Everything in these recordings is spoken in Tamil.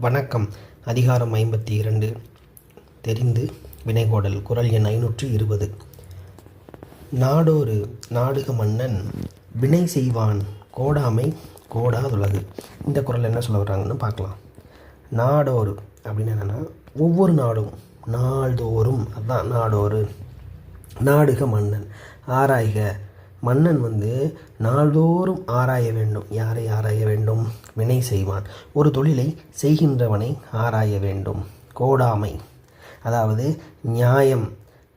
வணக்கம். அதிகாரம் ஐம்பத்தி இரண்டு. தெரிந்து வினைகோடல். குரல் எண் ஐநூற்று இருபது. நாடோறு நாடுக மன்னன் வினை செய்வான். கோடாமை கோடாதுலகு. இந்த குரல் என்ன சொல்ல வர்றாங்கன்னு பார்க்கலாம். நாடோறு அப்படின்னு என்னென்னா ஒவ்வொரு நாடும் நாள்தோறும். அதுதான் நாடோறு. நாடுக மன்னன். ஆராய்க மன்னன் வந்து நாள்தோறும் ஆராய வேண்டும். யாரை ஆராய வேண்டும்? வினை செய்வான். ஒரு தொழிலை செய்கின்றவனை ஆராய வேண்டும். கோடாமை. அதாவது நியாயம்.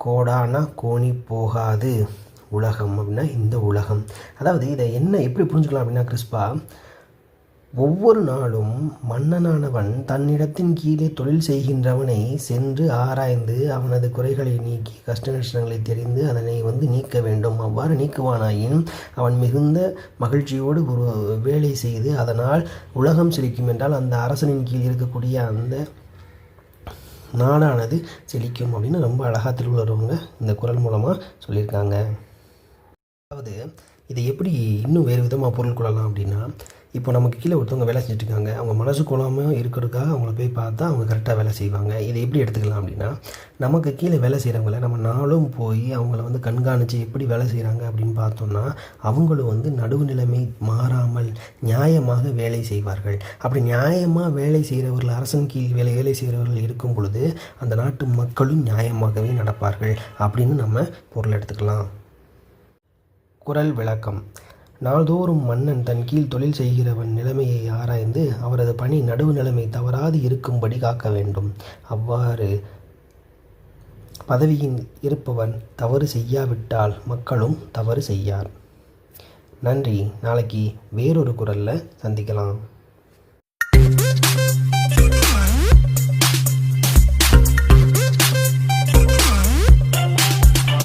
கோடானா கோணி போகாது. உலகம் அப்படின்னா இந்த உலகம். அதாவது இதை என்ன எப்படி புரிஞ்சுக்கலாம் அப்படின்னா கிறிஸ்பா ஒவ்வொரு நாளும் மன்னனானவன் தன்னிடத்தின் கீழே தொழில் செய்கின்றவனை சென்று ஆராய்ந்து அவனது குறைகளை நீக்கி கஷ்ட நஷ்டங்களை தெரிந்து அதனை வந்து நீக்க வேண்டும். அவ்வாறு நீக்குவானாயின் அவன் மிகுந்த மகிழ்ச்சியோடு ஒரு வேலை செய்து அதனால் உலகம் செழிக்கும் என்றால் அந்த அரசனின் கீழ் இருக்கக்கூடிய அந்த நாடானது செழிக்கும் அப்படின்னு ரொம்ப அழகாக திருவள்ளுவங்க இந்த குரல் மூலமாக சொல்லியிருக்காங்க. அதாவது இதை எப்படி இன்னும் வேறு விதமாக பொருள் கொள்ளலாம் அப்படின்னா இப்போ நமக்கு கீழே ஒருத்தவங்க வேலை செஞ்சுட்ருக்காங்க அவங்க மனசு கொள்ளாமல் இருக்கிறதுக்காக அவங்கள போய் பார்த்தா அவங்க கரெக்டாக வேலை செய்வாங்க. இதை எப்படி எடுத்துக்கலாம் அப்படின்னா நமக்கு கீழே வேலை செய்கிறவங்கள நம்ம நாளும் போய் அவங்கள வந்து கண்காணித்து எப்படி வேலை செய்கிறாங்க அப்படின்னு பார்த்தோம்னா அவங்களும் வந்து நடுவு நிலைமை மாறாமல் நியாயமாக வேலை செய்வார்கள். அப்படி நியாயமாக வேலை செய்கிறவர்கள் அரசன் கீழ் வேலை வேலை செய்கிறவர்கள் இருக்கும் பொழுது அந்த நாட்டு மக்களும் நியாயமாகவே நடப்பார்கள் அப்படின்னு நம்ம பொருள் எடுத்துக்கலாம். குரல் விளக்கம். நாள்தோறும் மன்னன் தன் கீழ் தொழில் செய்கிறவன் நிலைமையை ஆராய்ந்து அவரது பணி நடுவு நிலைமை தவறாது இருக்கும்படி காக்க வேண்டும். அவ்வாறு பதவியில் இருப்பவன் தவறு செய்யாவிட்டால் மக்களும் தவறு செய்யார். நன்றி. நாளைக்கு வேறொரு குரலில் சந்திக்கலாம்.